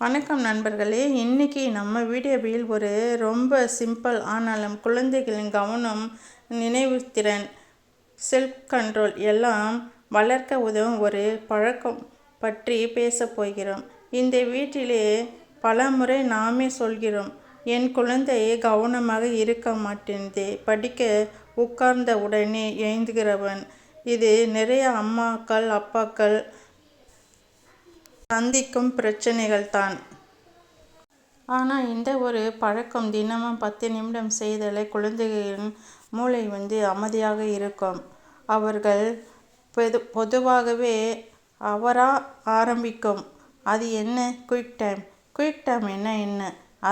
வணக்கம் நண்பர்களே. இன்றைக்கி நம்ம வீடியோவில் ஒரு ரொம்ப சிம்பிள் ஆனாலும் குழந்தைகளின் கவனம் நினைவுத்திறன் செல்ஃப் கண்ட்ரோல் எல்லாம் வளர்க்க உதவும் ஒரு பழக்கம் பற்றி பேச போகிறோம். இந்த வீட்டிலே பல முறை நாமே சொல்கிறோம் என் குழந்தை கவனமாக இருக்க மாட்டேன்தே. படிக்க உட்கார்ந்த உடனே எழுந்துகிறவன். இது நிறைய அம்மாக்கள் அப்பாக்கள் சந்திக்கும் பிரச்சனைகள் தான் ஆனால் இந்த ஒரு பழக்கம் தினமும் பத்து நிமிடம் செய்தலை குழந்தைகளின் மூளை வந்து அமைதியாக இருக்கும். அவர்கள் பொது பொதுவாகவே அவரா ஆரம்பிக்கும். அது என்ன? குயிக் டைம் குயிக் டைம் என்ன என்ன?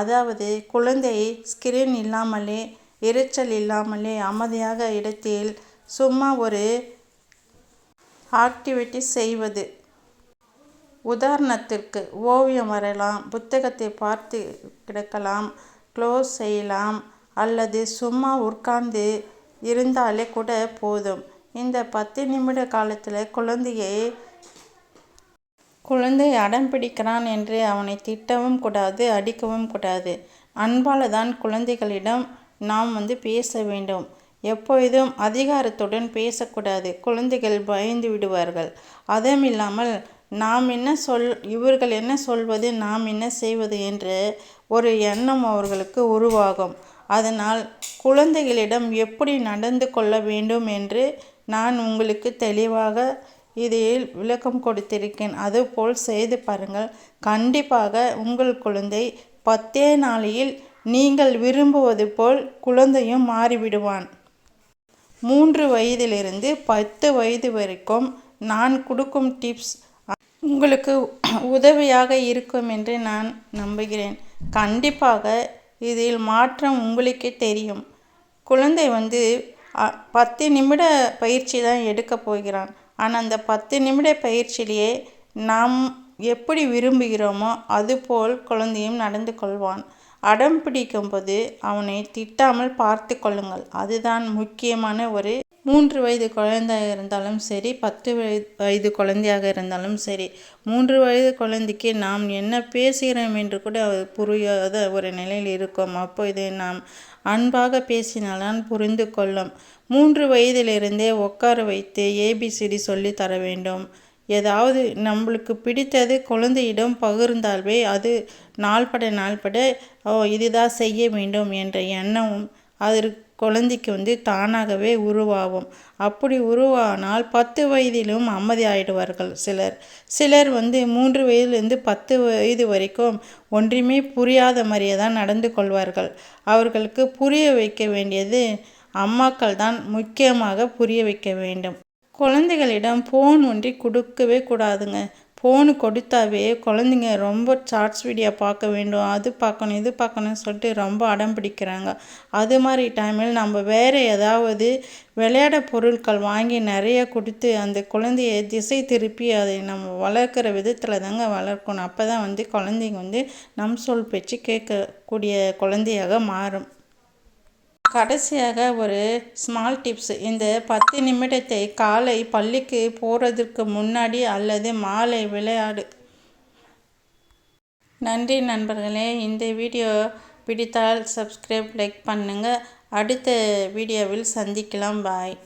அதாவது குழந்தை ஸ்கிரீன் இல்லாமலே எரிச்சல் இல்லாமலே அமைதியாக இடத்தில் சும்மா ஒரு ஆக்டிவிட்டி செய்வது. உதாரணத்திற்கு ஓவியம் வரையலாம் புத்தகத்தை பார்த்து கிடக்கலாம் க்ளோஸ் செய்யலாம் அல்லது சும்மா உட்கார்ந்து இருந்தாலே கூட போதும். இந்த பத்து நிமிட காலத்தில் குழந்தையை குழந்தை அடம் பிடிக்கிறான் என்று அவனை திட்டவும் கூடாது அடிக்கவும் கூடாது. அன்பால் தான் குழந்தைகளிடம் நாம் வந்து பேச வேண்டும். எப்பொழுதும் அதிகாரத்துடன் பேசக்கூடாது. குழந்தைகள் பயந்து விடுவார்கள். அதுவும் இல்லாமல் நாம் என்ன சொல் இவர்கள் என்ன சொல்வது நாம் என்ன செய்வது என்று ஒரு எண்ணம் அவர்களுக்கு உருவாகும். அதனால் குழந்தைகளிடம் எப்படி நடந்து கொள்ள வேண்டும் என்று நான் உங்களுக்கு தெளிவாக இதில் விளக்கம் கொடுத்திருக்கேன். அதுபோல் செய்து பாருங்கள். கண்டிப்பாக உங்கள் குழந்தை பத்தே நாளையில் நீங்கள் விரும்புவது போல் குழந்தையும் மாறிவிடுவான். மூன்று வயதிலிருந்து பத்து வயது வரைக்கும் நான் கொடுக்கும் டிப்ஸ் உங்களுக்கு உதவியாக இருக்கும் என்று நான் நம்புகிறேன். கண்டிப்பாக இதில் மாற்றம் உங்களுக்கே தெரியும். குழந்தை வந்து பத்து நிமிட பயிற்சி தான் எடுக்க போகிறான். ஆனால் அந்த பத்து நிமிட பயிற்சியிலேயே நாம் எப்படி விரும்புகிறோமோ அதுபோல் குழந்தையும் நடந்து கொள்வான். அடம் பிடிக்கும்போது அவனை திட்டாமல் பார்த்து கொள்ளுங்கள். அதுதான் முக்கியமான ஒரு மூன்று வயது குழந்தையாக இருந்தாலும் சரி பத்து வயது வயது குழந்தையாக இருந்தாலும் சரி மூன்று வயது குழந்தைக்கு நாம் என்ன பேசுகிறோம் என்று கூட புரியாத ஒரு நிலையில் இருக்கும். அப்போ இதை நாம் அன்பாக பேசினால்தான் புரிந்து கொள்ளும். மூன்று வயதிலிருந்தே உட்கார வைத்து ஏபிசிடி சொல்லி தர வேண்டும். ஏதாவது நம்மளுக்கு பிடித்தது குழந்தையிடம் பகிர்ந்தால்வே அது நாள்பட நாள்பட ஓ இதுதான் செய்ய வேண்டும் என்ற எண்ணமும் அது குழந்தைக்கு வந்து தானாகவே உருவாகும். அப்படி உருவானால் பத்து வயதிலும் அமைதி ஆயிடுவார்கள் சிலர். சிலர் வந்து மூன்று வயதிலிருந்து பத்து வயது வரைக்கும் ஒன்றுமே புரியாத மாதிரியே தான் நடந்து கொள்வார்கள். அவர்களுக்கு புரிய வைக்க வேண்டியது அம்மாக்கள் தான் முக்கியமாக புரிய வைக்க வேண்டும். குழந்தைகளிடம் ஃபோன் ஒன்றி கொடுக்கவே கூடாதுங்க. ஃபோனு கொடுத்தாவே குழந்தைங்க ரொம்ப ஷார்ட்ஸ் வீடியோ பார்க்க வேண்டும் அது பார்க்கணும் இது பார்க்கணும்னு சொல்லிட்டு ரொம்ப அடம் பிடிக்கிறாங்க. அது மாதிரி டைமில் நம்ம வேறு ஏதாவது விளையாட பொருட்கள் வாங்கி நிறைய கொடுத்து அந்த குழந்தைய திசை திருப்பி அதை நம்ம வளர்க்குற விதத்தில் தாங்க வளர்க்கணும். அப்போ தான் வந்து குழந்தைங்க வந்து நம் சொல் பேச்சு கேட்கக்கூடிய குழந்தையாக மாறும். கடைசியாக ஒரு ஸ்மால் டிப்ஸ் இந்த பத்து நிமிடத்தை காலை பள்ளிக்கு போகிறதுக்கு முன்னாடி அல்லது மாலை விளையாடு. நன்றி நண்பர்களே. இந்த வீடியோ பிடித்தால் சப்ஸ்கிரைப் லைக் பண்ணுங்கள் அடுத்த வீடியோவில் சந்திக்கலாம். பாய்